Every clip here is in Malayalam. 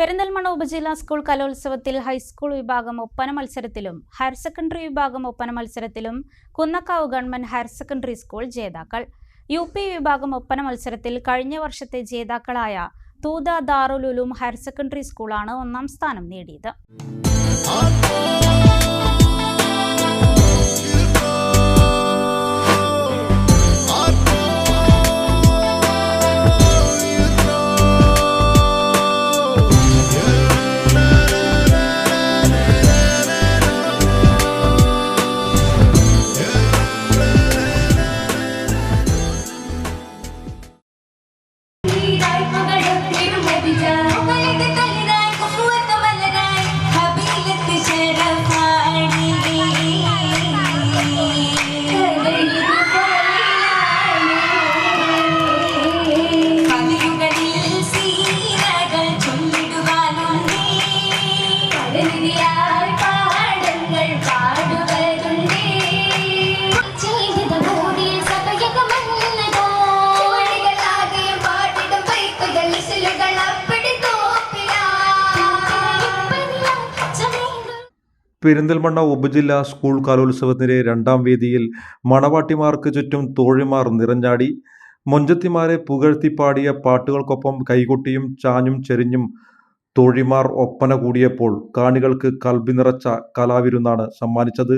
പെരിന്തൽമണ്ണ ഉപജില്ലാ സ്കൂൾ കലോത്സവത്തിൽ ഹൈസ്കൂൾ വിഭാഗം ഒപ്പന മത്സരത്തിലും ഹയർ സെക്കൻഡറി വിഭാഗം ഒപ്പന മത്സരത്തിലും Kunnakkavu government higher secondary school ജേതാക്കൾ. യു പി വിഭാഗം ഒപ്പന മത്സരത്തിൽ കഴിഞ്ഞ വർഷത്തെ ജേതാക്കളായ തൂത ദാറുലുലും ഹയർ സെക്കൻഡറി സ്കൂളാണ് ഒന്നാം സ്ഥാനം നേടിയത്. പെരിന്തൽമണ്ണ ഉപജില്ലാ സ്കൂൾ കലോത്സവത്തിന്റെ രണ്ടാം വേദിയിൽ മണവാട്ടിമാർക്ക് ചുറ്റും തോഴിമാർ നിറഞ്ഞാടി. മൊഞ്ചത്തിമാരെ പുകഴ്ത്തിപ്പാടിയ പാട്ടുകൾക്കൊപ്പം കൈകൊട്ടിയും ചാഞ്ഞും ചെരിഞ്ഞും തോഴിമാർ ഒപ്പന കൂടിയപ്പോൾ കാണികൾക്ക് കൽബി നിറച്ച കലാവിരുന്നാണ് സമ്മാനിച്ചത്.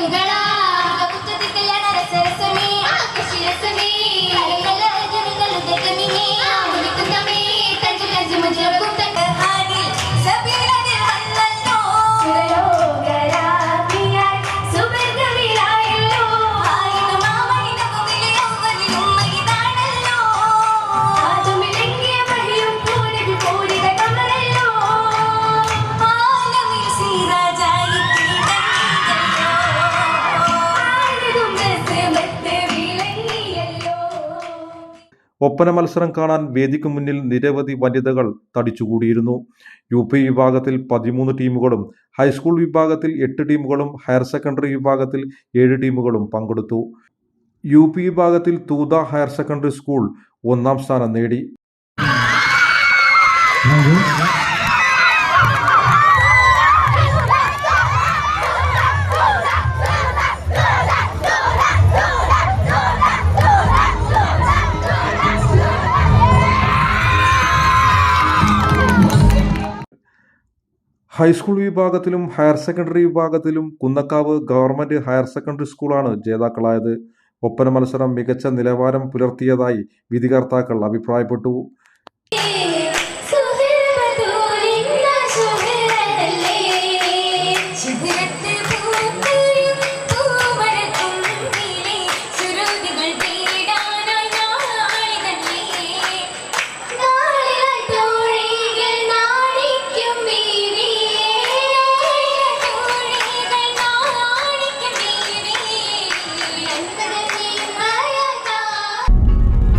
lugar a ഒപ്പന മത്സരം കാണാൻ വേദിക്ക് മുന്നിൽ നിരവധി വനിതകൾ തടിച്ചുകൂടിയിരുന്നു. യു പി വിഭാഗത്തിൽ പതിമൂന്ന് ടീമുകളും ഹൈസ്കൂൾ വിഭാഗത്തിൽ എട്ട് ടീമുകളും ഹയർ സെക്കൻഡറി വിഭാഗത്തിൽ ഏഴ് ടീമുകളും പങ്കെടുത്തു. യു പി വിഭാഗത്തിൽ തൂത ഹയർ സെക്കൻഡറി സ്കൂൾ ഒന്നാം സ്ഥാനം നേടി. ഹൈസ്കൂൾ വിഭാഗത്തിലും ഹയർ സെക്കൻഡറി വിഭാഗത്തിലും കുന്നക്കാവ് ഗവൺമെന്റ് ഹയർ സെക്കൻഡറി സ്കൂളാണ് ജേതാക്കളായത്. ഒപ്പന മത്സരം മികച്ച നിലവാരം പുലർത്തിയതായി വിധികർത്താക്കൾ അഭിപ്രായപ്പെട്ടു.